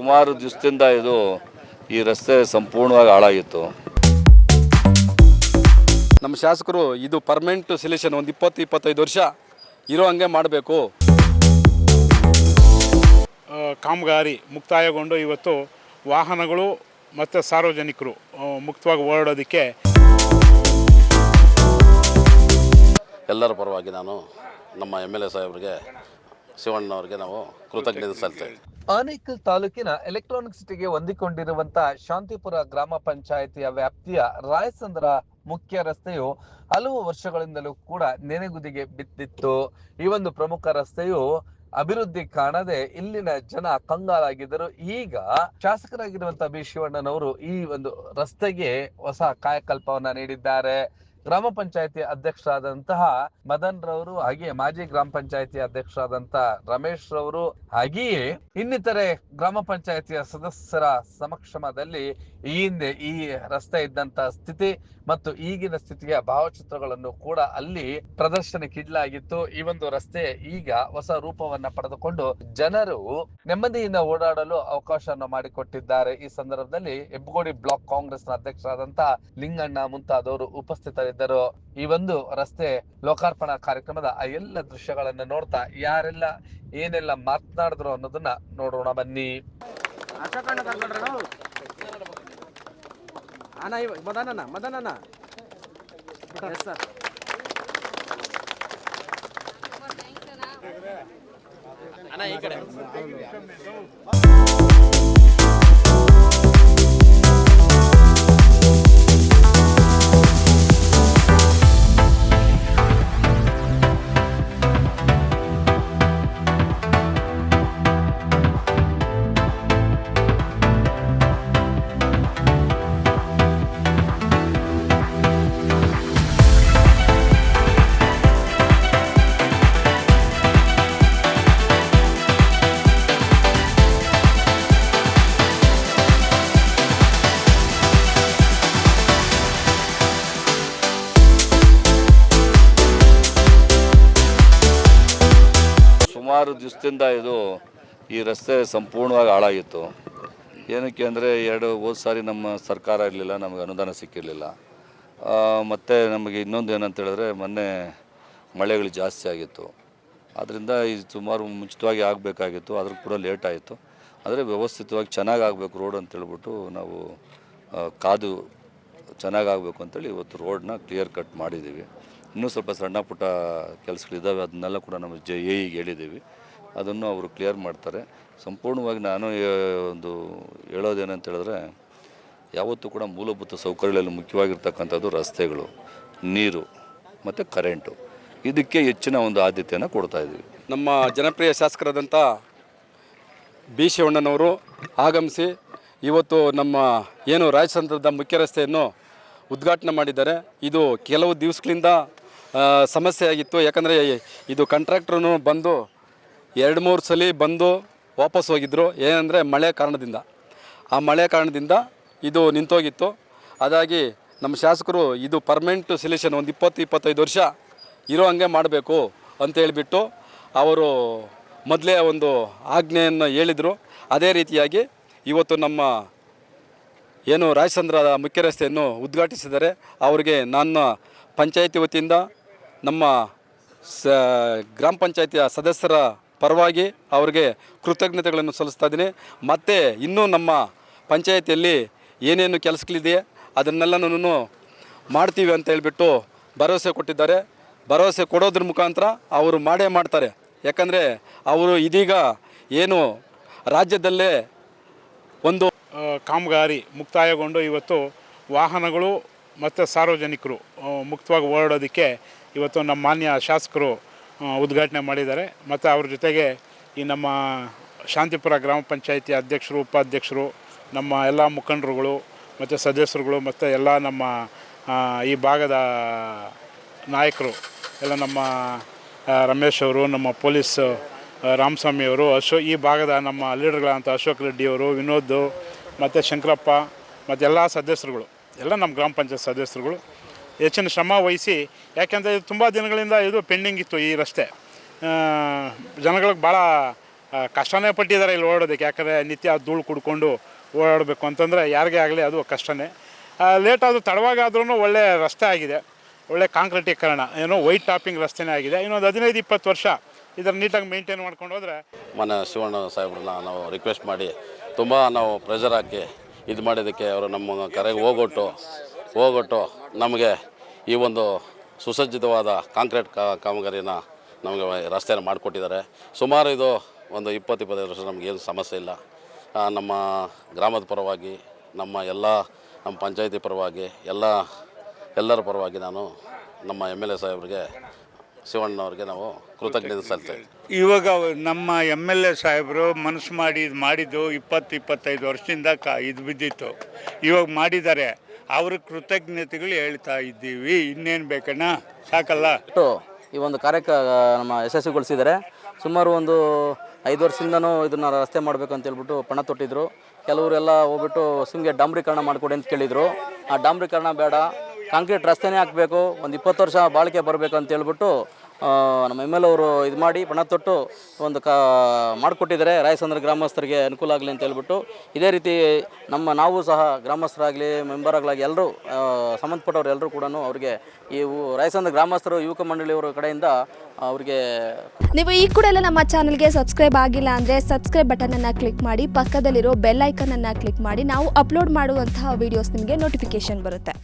ಸುಮಾರು ದಿವಸದಿಂದ ಇದು ಈ ರಸ್ತೆ ಸಂಪೂರ್ಣವಾಗಿ ಹಾಳಾಗಿತ್ತು. ನಮ್ಮ ಶಾಸಕರು ಇದು ಪರ್ಮನೆಂಟ್ ಸೊಲ್ಯೂಷನ್ ಒಂದು ಇಪ್ಪತ್ತು ಇಪ್ಪತ್ತೈದು ವರ್ಷ ಇರೋ ಹಂಗೆ ಮಾಡಬೇಕು. ಕಾಮಗಾರಿ ಮುಕ್ತಾಯಗೊಂಡು ಇವತ್ತು ವಾಹನಗಳು ಮತ್ತು ಸಾರ್ವಜನಿಕರು ಮುಕ್ತವಾಗಿ ಓಡಾಡೋದಕ್ಕೆ ಎಲ್ಲರ ಪರವಾಗಿ ನಾನು ನಮ್ಮ ಎಂ ಎಲ್ ಎ ಸಾಹೇಬ್ರಿಗೆ ಶಿವಣ್ಣವ್ರಿಗೆ ನಾವು ಕೃತಜ್ಞತೆ ಸಲ್ತೇವೆ ಆನೇಕಲ್ ತಾಲೂಕಿನ ಎಲೆಕ್ಟ್ರಾನಿಕ್ ಸಿಟಿಗೆ ಹೊಂದಿಕೊಂಡಿರುವಂತಹ ಶಾಂತಿಪುರ ಗ್ರಾಮ ಪಂಚಾಯಿತಿಯ ವ್ಯಾಪ್ತಿಯ ರಾಯಸಂದ್ರ ಮುಖ್ಯ ರಸ್ತೆಯು ಹಲವು ವರ್ಷಗಳಿಂದಲೂ ಕೂಡ ನೆನೆಗುದಿಗೆ ಬಿದ್ದಿತ್ತು. ಈ ಒಂದು ಪ್ರಮುಖ ರಸ್ತೆಯು ಅಭಿವೃದ್ಧಿ ಕಾಣದೆ ಇಲ್ಲಿನ ಜನ ಕಂಗಾಲಾಗಿದ್ದರು. ಈಗ ಶಾಸಕರಾಗಿರುವಂತಹ ಬಿ ಶಿವಣ್ಣನವರು ಈ ಒಂದು ರಸ್ತೆಗೆ ಹೊಸ ಕಾಯಕಲ್ಪವನ್ನ ನೀಡಿದ್ದಾರೆ. ಗ್ರಾಮ ಪಂಚಾಯತಿ ಅಧ್ಯಕ್ಷರಾದಂತಹ ಮದನ್ ರವರು ಹಾಗೆಯೇ ಮಾಜಿ ಗ್ರಾಮ ಪಂಚಾಯತಿ ಅಧ್ಯಕ್ಷರಾದಂತಹ ರಮೇಶ್ ರವರು ಹಾಗೆಯೇ ಇನ್ನಿತರೆ ಗ್ರಾಮ ಪಂಚಾಯತಿಯ ಸದಸ್ಯರ ಸಮಕ್ಷಮದಲ್ಲಿ ಈ ಹಿಂದೆ ಈ ರಸ್ತೆ ಇದ್ದಂತ ಸ್ಥಿತಿ ಮತ್ತು ಈಗಿನ ಸ್ಥಿತಿಯ ಭಾವಚಿತ್ರಗಳನ್ನು ಕೂಡ ಅಲ್ಲಿ ಪ್ರದರ್ಶನಕ್ಕಿಡ್ಲಾಗಿತ್ತು. ಈ ಒಂದು ರಸ್ತೆ ಈಗ ಹೊಸ ರೂಪವನ್ನ ಪಡೆದುಕೊಂಡು ಜನರು ನೆಮ್ಮದಿಯಿಂದ ಓಡಾಡಲು ಅವಕಾಶವನ್ನು ಮಾಡಿಕೊಟ್ಟಿದ್ದಾರೆ. ಈ ಸಂದರ್ಭದಲ್ಲಿ ಹೆಬ್ಬಗೋಡಿ ಬ್ಲಾಕ್ ಕಾಂಗ್ರೆಸ್ನ ಅಧ್ಯಕ್ಷರಾದಂತಹ ಲಿಂಗಣ್ಣ ಮುಂತಾದವರು ಉಪಸ್ಥಿತರಿದ್ದರು. ಈ ಒಂದು ರಸ್ತೆ ಲೋಕಾರ್ಪಣಾ ಕಾರ್ಯಕ್ರಮದ ಆ ಎಲ್ಲ ದೃಶ್ಯಗಳನ್ನ ನೋಡ್ತಾ ಯಾರೆಲ್ಲ ಏನೆಲ್ಲ ಮಾತನಾಡಿದ್ರು ಅನ್ನೋದನ್ನ ನೋಡೋಣ ಬನ್ನಿ. ಅಣ್ಣ ಇವ ಮದನಣ್ಣ ಮದನಣ್ಣ. ಎಸ್ ಅಣ್ಣ ಈ ಕಡೆ. ಸುಮಾರು ದಿವಸದಿಂದ ಇದು ಈ ರಸ್ತೆ ಸಂಪೂರ್ಣವಾಗಿ ಹಾಳಾಗಿತ್ತು. ಏನಕ್ಕೆ ಅಂದರೆ ಎರಡು, ಹೋದ ಸಾರಿ ನಮ್ಮ ಸರ್ಕಾರ ಇರಲಿಲ್ಲ, ನಮಗೆ ಅನುದಾನ ಸಿಕ್ಕಿರಲಿಲ್ಲ. ಮತ್ತು ನಮಗೆ ಇನ್ನೊಂದು ಏನಂತ ಹೇಳಿದ್ರೆ ಮೊನ್ನೆ ಮಳೆಗಳು ಜಾಸ್ತಿ ಆಗಿತ್ತು. ಆದ್ದರಿಂದ ಇದು ಸುಮಾರು ಮುಂಚಿತವಾಗಿ ಆಗಬೇಕಾಗಿತ್ತು ಅದ್ರ ಕೂಡ ಲೇಟ್ ಆಯಿತು. ಆದರೆ ವ್ಯವಸ್ಥಿತವಾಗಿ ಚೆನ್ನಾಗಿ ಆಗಬೇಕು ರೋಡ್ ಅಂತ ಹೇಳ್ಬಿಟ್ಟು ನಾವು ಕಾದು ಚೆನ್ನಾಗಾಗಬೇಕು ಅಂತೇಳಿ ಇವತ್ತು ರೋಡ್ನ ಕ್ಲಿಯರ್ ಕಟ್ ಮಾಡಿದ್ದೀವಿ. ಇನ್ನೂ ಸ್ವಲ್ಪ ಸಣ್ಣ ಪುಟ್ಟ ಕೆಲಸಗಳಿದ್ದಾವೆ, ಅದನ್ನೆಲ್ಲ ಕೂಡ ನಮ್ಮ ಜೆ ಎ ಇಗೆ ಹೇಳಿದ್ದೀವಿ. ಅದನ್ನು ಅವರು ಕ್ಲಿಯರ್ ಮಾಡ್ತಾರೆ. ಸಂಪೂರ್ಣವಾಗಿ ನಾನು ಒಂದು ಹೇಳೋದೇನಂತ ಹೇಳಿದ್ರೆ, ಯಾವತ್ತೂ ಕೂಡ ಮೂಲಭೂತ ಸೌಕರ್ಯಗಳಲ್ಲಿ ಮುಖ್ಯವಾಗಿರ್ತಕ್ಕಂಥದ್ದು ರಸ್ತೆಗಳು, ನೀರು ಮತ್ತು ಕರೆಂಟು. ಇದಕ್ಕೆ ಹೆಚ್ಚಿನ ಒಂದು ಆದ್ಯತೆಯನ್ನು ಕೊಡ್ತಾ ಇದ್ದೀವಿ. ನಮ್ಮ ಜನಪ್ರಿಯ ಶಾಸಕರಾದಂಥ ಬಿ ಶಿವಣ್ಣನವರು ಆಗಮಿಸಿ ಇವತ್ತು ನಮ್ಮ, ಏನು ರಾಜಸಂದ್ರದ ಮುಖ್ಯ ರಸ್ತೆಯನ್ನು ಉದ್ಘಾಟನೆ ಮಾಡಿದ್ದಾರೆ. ಇದು ಕೆಲವು ದಿವಸಗಳಿಂದ ಸಮಸ್ಯೆ ಆಗಿತ್ತು. ಯಾಕಂದರೆ ಇದು ಕಾಂಟ್ರಾಕ್ಟ್ರೂ ಬಂದು ಎರಡು ಮೂರು ಸಲ ಬಂದು ವಾಪಸ್ ಹೋಗಿದ್ದರು ಏನಂದರೆ ಮಳೆ ಕಾರಣದಿಂದ. ಆ ಮಳೆ ಕಾರಣದಿಂದ ಇದು ನಿಂತೋಗಿತ್ತು. ಅದಾಗಿ ನಮ್ಮ ಶಾಸಕರು ಇದು ಪರ್ಮನೆಂಟ್ ಸೊಲ್ಯೂಷನ್ ಒಂದು ಇಪ್ಪತ್ತು, ಇಪ್ಪತ್ತೈದು ವರ್ಷ ಇರೋ ಹಂಗೆ ಮಾಡಬೇಕು ಅಂತ ಹೇಳಿಬಿಟ್ಟು ಅವರು ಮೊದಲೇ ಒಂದು ಆಜ್ಞೆಯನ್ನು ಹೇಳಿದರು. ಅದೇ ರೀತಿಯಾಗಿ ಇವತ್ತು ನಮ್ಮ ಏನು ರಾಜಚಂದ್ರ ಮುಖ್ಯ ರಸ್ತೆಯನ್ನು ಉದ್ಘಾಟಿಸಿದರೆ, ಅವರಿಗೆ ನನ್ನ ಪಂಚಾಯಿತಿ ವತಿಯಿಂದ ನಮ್ಮ ಸ, ಗ್ರಾಮ ಪಂಚಾಯಿತಿಯ ಸದಸ್ಯರ ಪರವಾಗಿ ಅವರಿಗೆ ಕೃತಜ್ಞತೆಗಳನ್ನು ಸಲ್ಲಿಸ್ತಾ ಇದ್ದೀನಿ. ಮತ್ತು ಇನ್ನೂ ನಮ್ಮ ಪಂಚಾಯಿತಿಯಲ್ಲಿ ಏನೇನು ಕೆಲಸಗಳಿದೆ ಅದನ್ನೆಲ್ಲನೂ ಮಾಡ್ತೀವಿ ಅಂತ ಹೇಳಿಬಿಟ್ಟು ಭರವಸೆ ಕೊಟ್ಟಿದ್ದಾರೆ. ಭರವಸೆ ಕೊಡೋದ್ರ ಮುಖಾಂತರ ಅವರು ಮಾಡೇ ಮಾಡ್ತಾರೆ. ಯಾಕಂದರೆ ಅವರು ಇದೀಗ ಏನು ರಾಜ್ಯದಲ್ಲೇ ಒಂದು ಕಾಮಗಾರಿ ಮುಕ್ತಾಯಗೊಂಡು ಇವತ್ತು ವಾಹನಗಳು ಮತ್ತು ಸಾರ್ವಜನಿಕರು ಮುಕ್ತವಾಗಿ ಓಡಾಡೋದಕ್ಕೆ ಇವತ್ತು ನಮ್ಮ ಮಾನ್ಯ ಶಾಸಕರು ಉದ್ಘಾಟನೆ ಮಾಡಿದ್ದಾರೆ. ಮತ್ತು ಅವ್ರ ಜೊತೆಗೆ ಈ ನಮ್ಮ ಶಾಂತಿಪುರ ಗ್ರಾಮ ಪಂಚಾಯಿತಿ ಅಧ್ಯಕ್ಷರು, ಉಪಾಧ್ಯಕ್ಷರು, ನಮ್ಮ ಎಲ್ಲ ಮುಖಂಡರುಗಳು, ಮತ್ತು ಸದಸ್ಯರುಗಳು, ಮತ್ತು ಎಲ್ಲ ನಮ್ಮ ಈ ಭಾಗದ ನಾಯಕರು, ಎಲ್ಲ ನಮ್ಮ ರಮೇಶ್ ಅವರು, ನಮ್ಮ ಪೊಲೀಸ್ ರಾಮಸ್ವಾಮಿಯವರು ಅಶೋ, ಈ ಭಾಗದ ನಮ್ಮ ಲೀಡರ್ಗಳಂತ ಅಶೋಕ್ ರೆಡ್ಡಿ ಅವರು, ವಿನೋದ್, ಮತ್ತು ಶಂಕರಪ್ಪ, ಮತ್ತು ಎಲ್ಲ ಸದಸ್ಯರುಗಳು. ಎಲ್ಲ ನಮ್ಮ ಗ್ರಾಮ ಪಂಚಾಯತ್ ಸದಸ್ಯರುಗಳು ಹೆಚ್ಚಿನ ಶ್ರಮ ವಹಿಸಿ, ಯಾಕೆಂದರೆ ಇದು ತುಂಬ ದಿನಗಳಿಂದ ಇದು ಪೆಂಡಿಂಗ್ ಇತ್ತು ಈ ರಸ್ತೆ. ಜನಗಳಿಗೆ ಭಾಳ ಕಷ್ಟನೇ ಪಟ್ಟಿದ್ದಾರೆ ಇಲ್ಲಿ ಓಡೋದಕ್ಕೆ ಯಾಕಂದರೆ ನಿತ್ಯ ಧೂಳು ಕುಡ್ಕೊಂಡು ಓಡಾಡಬೇಕು ಅಂತಂದರೆ ಯಾರಿಗೇ ಆಗಲಿ ಅದು ಕಷ್ಟನೇ. ಲೇಟ್ ಆದರೂ ತಡವಾಗಾದ್ರೂ ಒಳ್ಳೆ ರಸ್ತೆ ಆಗಿದೆ. ಒಳ್ಳೆ ಕಾಂಕ್ರೀಟೀಕರಣ, ಏನೋ ವೈಟ್ ಟಾಪಿಂಗ್ ರಸ್ತೆನೇ ಆಗಿದೆ. ಇನ್ನೊಂದು ಹದಿನೈದು, ಇಪ್ಪತ್ತು ವರ್ಷ ಇದನ್ನು ನೀಟಾಗಿ ಮೇಂಟೈನ್ ಮಾಡ್ಕೊಂಡು ಹೋದರೆ ಮನೆ ಶಿವಣ್ಣ ಸಾಹೇಬ್ರನ್ನ ನಾವು ರಿಕ್ವೆಸ್ಟ್ ಮಾಡಿ, ತುಂಬ ನಾವು ಪ್ರೆಷರ್ ಹಾಕಿ ಇದು ಮಾಡಿದ್ದಕ್ಕೆ ಅವರು ನಮ್ಮ ಕರೆಗೆ ಹೋಗೊಟ್ಟು ಹೋಗೊಟ್ಟು ನಮಗೆ ಈ ಒಂದು ಸುಸಜ್ಜಿತವಾದ ಕಾಂಕ್ರೀಟ್ ಕಾಮಗಾರಿನ ನಮಗೆ ರಸ್ತೆನ ಮಾಡಿಕೊಟ್ಟಿದ್ದಾರೆ. ಸುಮಾರು ಇದು ಒಂದು ಇಪ್ಪತ್ತು, ಇಪ್ಪತ್ತೈದು ವರ್ಷ ನಮಗೇನು ಸಮಸ್ಯೆ ಇಲ್ಲ. ನಮ್ಮ ಗ್ರಾಮದ ಪರವಾಗಿ, ನಮ್ಮ ಎಲ್ಲ, ನಮ್ಮ ಪಂಚಾಯತಿ ಪರವಾಗಿ, ಎಲ್ಲ, ಎಲ್ಲರ ಪರವಾಗಿ ನಾನು ನಮ್ಮ ಎಂ ಎಲ್ ಎ ಸಾಹೇಬ್ರಿಗೆ ಶಿವಣ್ಣವ್ರಿಗೆ ನಾವು ಕೃತಜ್ಞತೆ ಸಲ್ತೇವೆ ಇವಾಗ ನಮ್ಮ ಎಂ ಎಲ್ ಎ ಸಾಹೇಬರು ಮನಸ್ಸು ಮಾಡಿ ಇದು ಮಾಡಿದ್ದು ಇಪ್ಪತ್ತು ಇಪ್ಪತ್ತೈದು ವರ್ಷದಿಂದ ಕ ಇದು ಬಿದ್ದಿತ್ತು. ಇವಾಗ ಮಾಡಿದ್ದಾರೆ. ಅವ್ರ ಕೃತಜ್ಞತೆಗಳು ಹೇಳ್ತಾ ಇದ್ದೀವಿ. ಇನ್ನೇನು ಬೇಕಣ್ಣ? ಸಾಕಲ್ಲ? ಒಟ್ಟು ಈ ಒಂದು ಕಾರ್ಯಕ್ಕೆ ನಮ್ಮ ಯಶಸ್ವಿಗೊಳಿಸಿದ್ದಾರೆ ಸುಮಾರು ಒಂದು ಐದು ವರ್ಷದಿಂದನೂ ಇದನ್ನು ರಸ್ತೆ ಮಾಡಬೇಕು ಅಂತ ಹೇಳ್ಬಿಟ್ಟು ಪಣ ತೊಟ್ಟಿದ್ರು. ಕೆಲವರೆಲ್ಲ ಹೋಗ್ಬಿಟ್ಟು ಸುಮ್ಮನೆ ಡಾಂಬ್ರೀಕರಣ ಮಾಡಿಕೊಡಿ ಅಂತ ಕೇಳಿದರು. ಆ ಡಾಂಬ್ರೀಕರಣ ಬೇಡ. ಕಾಂಕ್ರೀಟ್ ರಸ್ತೆನೇ ಹಾಕಬೇಕು. ಒಂದು ಇಪ್ಪತ್ತು ವರ್ಷ ಬಾಳಿಕೆ ಬರಬೇಕು ಅಂತ ಹೇಳ್ಬಿಟ್ಟು ನಮ್ಮ ಎಂ ಎಲ್ ಅವರು ಇದು ಮಾಡಿ ಪಣ ತೊಟ್ಟು ಒಂದು ಕಾ, ಮಾಡಿಕೊಟ್ಟಿದ್ದಾರೆ. ರಾಯಸಂದ್ರ ಗ್ರಾಮಸ್ಥರಿಗೆ ಅನುಕೂಲ ಆಗಲಿ ಅಂತ ಹೇಳ್ಬಿಟ್ಟು. ಇದೇ ರೀತಿ ನಮ್ಮ ನಾವು ಸಹ ಗ್ರಾಮಸ್ಥರಾಗಲಿ ಮೆಂಬರ್ಗಳಾಗಿ ಎಲ್ಲರೂ ಸಂಬಂಧಪಟ್ಟವ್ರು ಎಲ್ಲರೂ ಕೂಡ ಅವರಿಗೆ ಈ ರಾಯಸಂದ್ರ ಗ್ರಾಮಸ್ಥರು, ಯುವಕ ಮಂಡಳಿಯವರ ಕಡೆಯಿಂದ ಅವರಿಗೆ ನೀವು ಈ ಕೂಡ ಎಲ್ಲ ನಮ್ಮ ಚಾನಲ್ಗೆ ಸಬ್ಸ್ಕ್ರೈಬ್ ಆಗಿಲ್ಲ ಅಂದರೆ ಸಬ್ಸ್ಕ್ರೈಬ್ ಬಟನನ್ನು ಕ್ಲಿಕ್ ಮಾಡಿ, ಪಕ್ಕದಲ್ಲಿರೋ ಬೆಲ್ ಐಕನನ್ನು ಕ್ಲಿಕ್ ಮಾಡಿ, ನಾವು ಅಪ್ಲೋಡ್ ಮಾಡುವಂತಹ ವೀಡಿಯೋಸ್ ನಿಮಗೆ ನೋಟಿಫಿಕೇಶನ್ ಬರುತ್ತೆ.